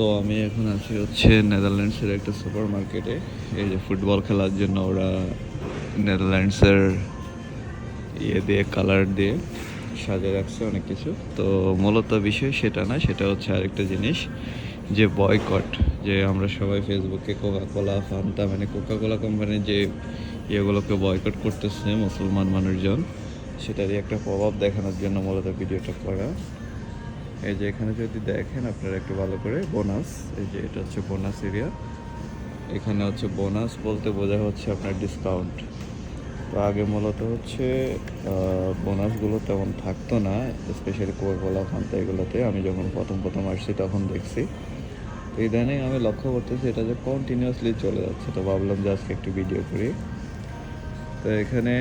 So আমি এখন আছি হচ্ছে নেদারল্যান্ডসের একটা সুপার মার্কেটে এই যে ফুটবল খেলার জন্য ওরা নেদারল্যান্ডসের ইয়ে দিয়ে কালার দিয়ে সাজিয়ে রাখছে অনেক কিছু। তো মূলত বিষয় সেটা না, সেটা হচ্ছে আরেকটা জিনিস, যে বয়কট যে আমরা সবাই ফেসবুকে কোকা কোলা ফান্তা মানে কোকা কোলা কোম্পানির যে ইয়েগুলোকে বয়কট করতেছে মুসলমান মানুষজন সেটারই একটা প্রভাব দেখানোর জন্য মূলত ভিডিওটা করা। এই যে এখানে যদি দেখেন আপনারা একটু ভালো করে, বোনাস, এই যে এটা হচ্ছে বোনাস এরিয়া এখানে হচ্ছে বোনাস বলতে বোঝা হচ্ছে আপনার ডিসকাউন্ট তো আগে মূলত হচ্ছে বোনাসগুলো তেমন থাকতো না স্পেশালি কোকাকোলা ফান্তা এগুলোতে। আমি যখন প্রথম প্রথম আসছি তখন দেখছি। তো ইদানিং আমি লক্ষ্য করতেছি এটা যে কন্টিনিউয়াসলি চলে যাচ্ছে। তো ভাবলাম যে আজকে একটু ভিডিও করি। তো এখানে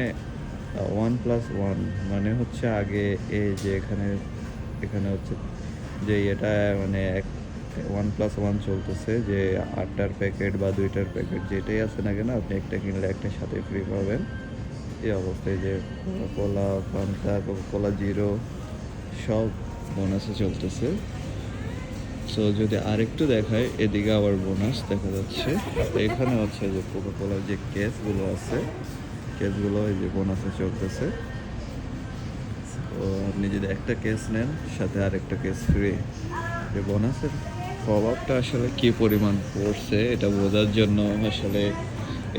ওয়ান প্লাস ওয়ান মানে হচ্ছে আগে এই যে এখানে এখানে হচ্ছে যে এটা মানে এক ওয়ান প্লাস ওয়ান চলতেছে, যে আটটার প্যাকেট বা দুইটার প্যাকেট যেটাই আছে না কেন আপনি একটা কিনলে একটা সাথে ফ্রি পাবেন। এই অবস্থায় যে কোলা ফান্তা কোলা জিরো সব বোনাসে চলতেছে। সো যদি আরেকটু দেখায় এদিকে আবার বোনাস দেখা যাচ্ছে। এখানে হচ্ছে যে কোকা কোলার যে কেসগুলো আছে কেসগুলো এই যে বোনাসে চলতেছে। তো আপনি যদি একটা কেস নেন, সাথে আরেকটা কেস ফ্রি যে বোনাসের প্রভাবটা আসলে কি পরিমাণ পড়ছে, এটা বোঝার জন্য আসলে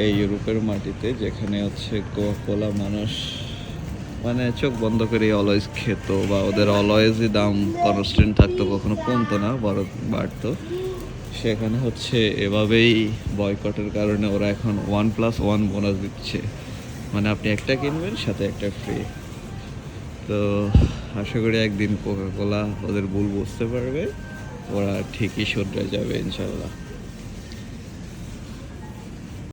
এই ইউরোপের মাটিতে যেখানে হচ্ছে কোলা মানুষ মানে চোখ বন্ধ করে অলওয়েজ খেত বা ওদের অলওয়েজই দাম কনস্ট্যান্ট থাকতো, কখনো কমতো না, বড় বাড়তো। সেখানে হচ্ছে এভাবেই বয়কটের কারণে ওরা এখন ওয়ান প্লাস ওয়ান বোনাস দিচ্ছে। মানে আপনি একটা কিনবেন, সাথে একটা ফ্রি তো আশা করি একদিন কোকাকোলা ওদের ভুল বুঝতে পারবে। ওরা ঠিকই শুধরে যাবে ইনশাল্লাহ